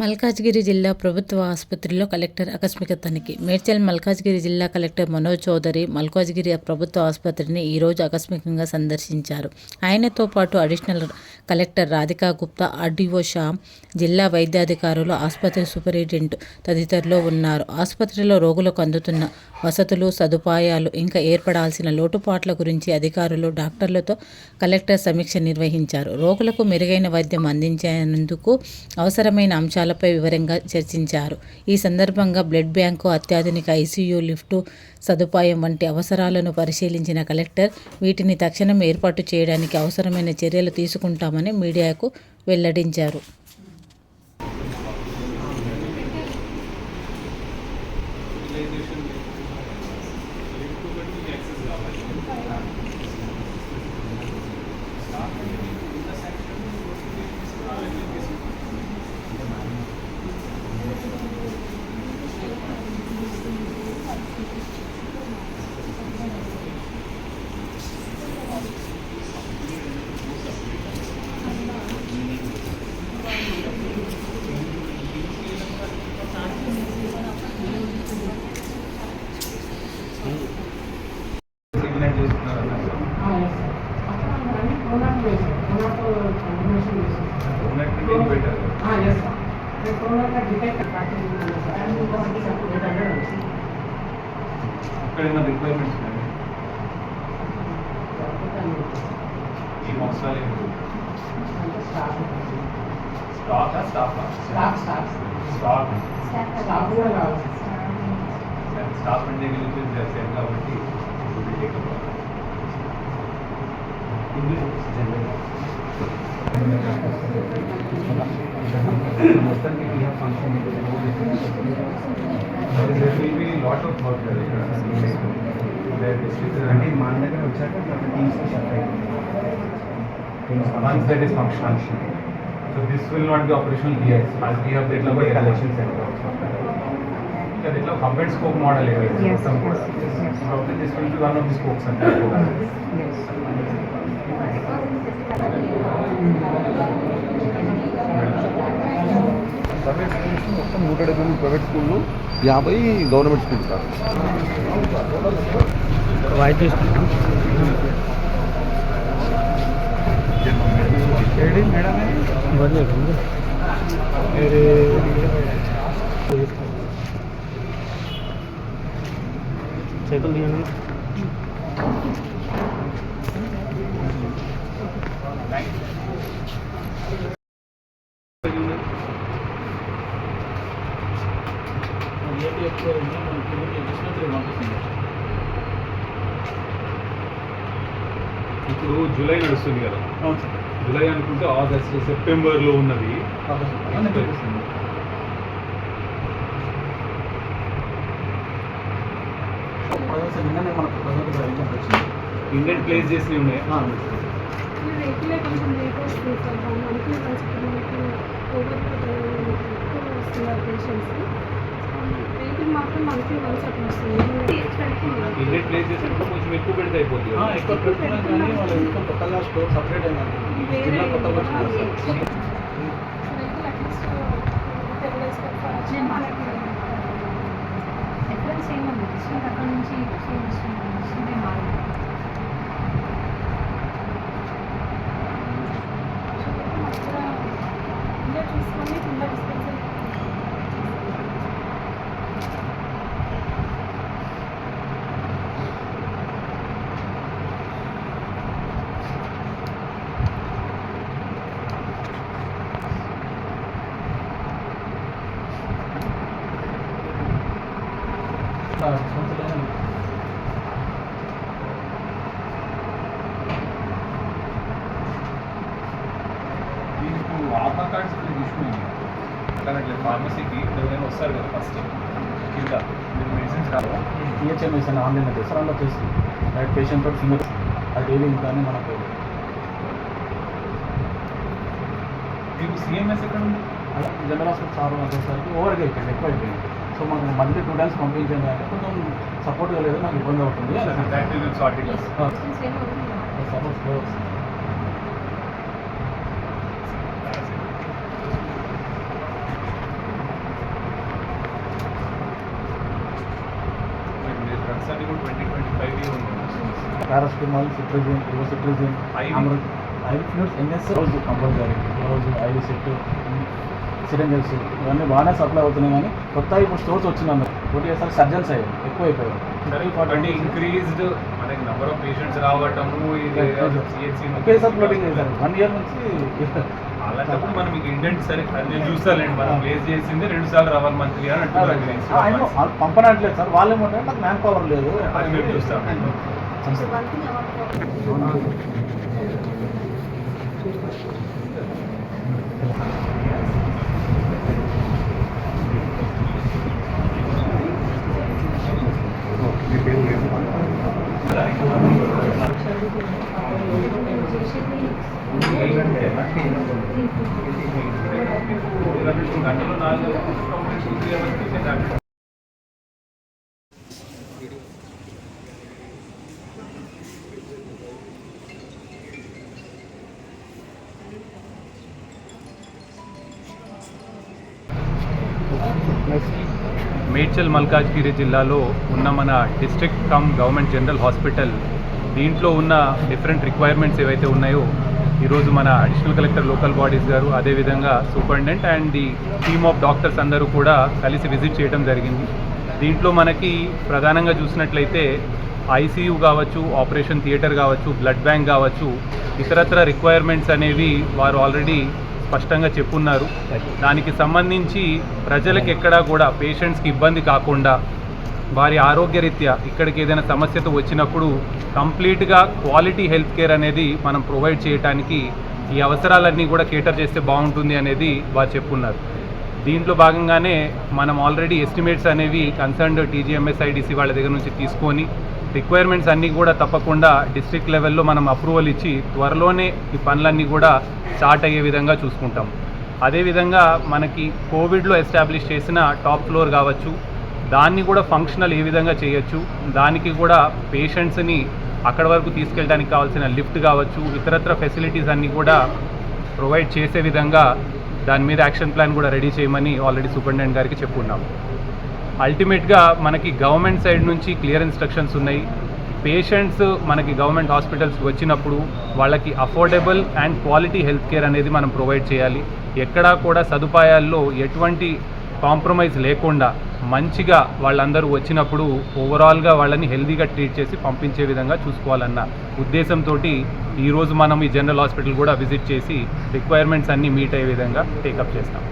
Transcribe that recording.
మల్కాజ్గిరి జిల్లా ప్రభుత్వ ఆసుపత్రిలో కలెక్టర్ ఆకస్మిక తనిఖీ. మేడ్చల్ మల్కాజ్గిరి జిల్లా కలెక్టర్ మనోజ్ చౌదరి మల్కాజ్గిరి ప్రభుత్వ ఆసుపత్రిని ఈరోజు ఆకస్మికంగా సందర్శించారు. ఆయనతో పాటు additional collector Radhika Gupta RDO Shah జిల్లా వైద్యాధికారులు ఆసుపత్రి సూపరింటెండెంట్ తదితరులు ఉన్నారు. ఆసుపత్రిలో రోగులకు అందుతున్న వసతులు సదుపాయాలు ఇంకా ఏర్పడాల్సిన లోటుపాట్ల గురించి అధికారులు డాక్టర్లతో కలెక్టర్ సమీక్ష నిర్వహించారు. రోగులకు మెరుగైన వైద్యం అందించేందుకు అవసరమైన అంశాలపై వివరంగా చర్చించారు. ఈ సందర్భంగా బ్లడ్ బ్యాంకు అత్యాధునిక ఐసీయూ లిఫ్టు సదుపాయం వంటి అవసరాలను పరిశీలించిన కలెక్టర్ వీటిని తక్షణం ఏర్పాటు చేయడానికి అవసరమైన చర్యలు తీసుకుంటామని మీడియాకు వెల్లడించారు. సిగ్నల్ ఉన్నట్టు నేను పెట్టారు అక్కడ ఏమైనా రిక్వైర్మెంట్స్ ఉన్నాయి ఏం అవసరాలు ఏంటి స్టాక్ స్టాఫ్ స్టాక్ స్టాఫ్ అంటే గురించి సేమ్ కాబట్టి లాట్ ఆఫ్ వర్క్ అంటే మన దగ్గర వచ్చాక teams separate Once that is functional. So this will not be operational here. As we have ఇట్లా developed పోయి collection కలెక్షన్ center. సెంటర్ ఇంకా దీంట్లో కంబైన్ స్కోప్ మోడల్ ఏవైతే Yes, మొత్తం కూడా yes, yes. Problem this will be one of the scopes అంటే Private schools మొత్తం నూట డెబ్బై మూడు ప్రైవేట్ స్కూళ్ళు యాభై గవర్నమెంట్ స్కూల్ సార్ చేతులు తీయండి. ఇప్పుడు జూలై నడుస్తుంది కదా. అవును సార్ జూలై అనుకుంటే ఆగస్ట్ సెప్టెంబర్లో ఉన్నది. మనకు ఇండియన్ ప్లేస్ చేసినవి ఉన్నాయి. కొంచెం సార్ కొంచెం ఓవర్ వెహికల్ మాత్రం వన్స్ అట్లా వస్తుంది కొంచెం ఎక్కువ పెడితే అయిపోతుంది కదా. ఎక్కువ పెట్టుకున్నా కానీ వాళ్ళ ఇంకా కొత్తగా స్టోర్ సపరేట్ మనకి డిఫరెన్స్ ఏముంది డిస్ట్రిక్ట్ అక్కడ నుంచి మారింది ఇంకా చూసుకొని కింద ఆధార్ కార్డ్స్ ఇక్కడ కానీ అట్లా ఫార్మసీకి ఎవరైనా వస్తారు కదా ఫస్ట్ కింద మీరు మెడిసిన్స్ కావాలా టీహెచ్ఎంఎస్ అని ఆన్లైన్ దసరాలో చేసి డైరెక్ట్ పేషెంట్ తోటి ఫింగర్ అది డైలీ ఇంకానే మనకు మీకు సిఎంఎస్ ఎక్కడ ఉంది అలా జనరల్ హాస్పిటల్ సార్ వచ్చేసరికి ఓవర్గా అయిపోయింది ఎక్కువ అయిపోయింది సో మాకు మళ్ళీ టూ టైమ్స్ పంపించండి అంటే కొంచెం సపోర్ట్ లేదు నాకు ఇబ్బంది అవుతుంది పారాస్టమాల్ సిట్రజిన్ ఇవో సిట్రజిన్ ఐదు ఎన్ఎస్ రోజు కంపల్సరీ రోజు ఐదు సెట్ సిలిండర్స్ ఇవన్నీ బాగానే సప్లై అవుతున్నాయి కానీ కొత్త ఇప్పుడు స్టోర్స్ వచ్చినాయి ఒకటి సార్ సర్జన్స్ అయ్యాయి ఎక్కువ అయిపోయాయి సరే అంటే ఇంక్రీజ్డ్ మనకి నెంబర్ ఆఫ్ పేషెంట్స్ రావటము ఒకేసారి ఫ్లోటింగ్ చేశారు. వన్ ఇయర్ నుంచి అలాంటప్పుడు మనం మీకు ఇండెంట్ సరే నేను చూస్తానండి మనం ప్లేస్ చేసింది రెండు సార్లు రావాలి మంత్లీ అని అంటున్నారు పంపనట్లేదు సార్. వాళ్ళు ఏమంటారు నాకు మ్యాన్ పవర్ లేదు. అది మేము చూస్తాం. గంటలు నాలుగు మేడ్చల్ మల్కాజ్గిరి జిల్లాలో ఉన్న మన district cum government general hospital దీంట్లో ఉన్న డిఫరెంట్ రిక్వైర్మెంట్స్ ఏవైతే ఉన్నాయో ఈరోజు మన అడిషనల్ కలెక్టర్ లోకల్ బాడీస్ గారు అదేవిధంగా superintendent and the team of doctors అందరూ కూడా కలిసి విజిట్ చేయడం జరిగింది. దీంట్లో మనకి ప్రధానంగా చూసినట్లయితే ఐసీయూ కావచ్చు ఆపరేషన్ థియేటర్ కావచ్చు బ్లడ్ బ్యాంక్ కావచ్చు ఇతరత్ర రిక్వైర్మెంట్స్ అనేవి వారు ఆల్రెడీ స్పష్టంగా చెప్పున్నారు. దానికి సంబంధించి ప్రజలకు ఎక్కడా కూడా పేషెంట్స్కి ఇబ్బంది కాకుండా వారి ఆరోగ్యరీత్యా ఇక్కడికి ఏదైనా సమస్యతో వచ్చినప్పుడు కంప్లీట్గా క్వాలిటీ హెల్త్ కేర్ అనేది మనం ప్రొవైడ్ చేయడానికి ఈ అవసరాలన్నీ కూడా కేటర్ చేస్తే బాగుంటుంది అనేది వారు చెప్పున్నారు. దీంట్లో భాగంగానే మనం ఆల్రెడీ ఎస్టిమేట్స్ అనేవి కన్సర్న్డ్ టీజీఎంఎస్ ఐడిసి వాళ్ళ దగ్గర నుంచి తీసుకొని రిక్వైర్మెంట్స్ అన్నీ కూడా తప్పకుండా డిస్ట్రిక్ట్ లెవెల్లో మనం అప్రూవల్ ఇచ్చి త్వరలోనే ఈ పనులన్నీ కూడా స్టార్ట్ అయ్యే విధంగా చూసుకుంటాం. అదేవిధంగా మనకి కోవిడ్లో ఎస్టాబ్లిష్ చేసిన టాప్ ఫ్లోర్ కావచ్చు దాన్ని కూడా ఫంక్షనల్ ఏ విధంగా చేయొచ్చు. దానికి కూడా పేషెంట్స్ని అక్కడ వరకు తీసుకెళ్ళడానికి కావాల్సిన లిఫ్ట్ కావచ్చు ఇతరత్ర ఫెసిలిటీస్ అన్నీ కూడా ప్రొవైడ్ చేసే విధంగా దాని మీద యాక్షన్ ప్లాన్ కూడా రెడీ చేయమని ఆల్రెడీ సూపరింటెండెంట్ గారికి చెప్పుకున్నాం. అల్టిమేట్గా మనకి గవర్నమెంట్ సైడ్ నుంచి క్లియర్ ఇన్స్ట్రక్షన్స్ ఉన్నాయి. పేషెంట్స్ మనకి గవర్నమెంట్ హాస్పిటల్స్కి వచ్చినప్పుడు వాళ్ళకి affordable and quality health care అనేది మనం ప్రొవైడ్ చేయాలి. ఎక్కడా కూడా సదుపాయాల్లో ఎటువంటి కాంప్రమైజ్ లేకుండా మంచిగా వాళ్ళందరూ వచ్చినప్పుడు ఓవరాల్గా వాళ్ళని హెల్దీగా ట్రీట్ చేసి పంపించే విధంగా చూసుకోవాలన్న ఉద్దేశంతో ఈరోజు మనం ఈ జనరల్ హాస్పిటల్ కూడా విజిట్ చేసి రిక్వైర్మెంట్స్ అన్నీ మీట్ అయ్యే విధంగా టేకప్ చేస్తాం.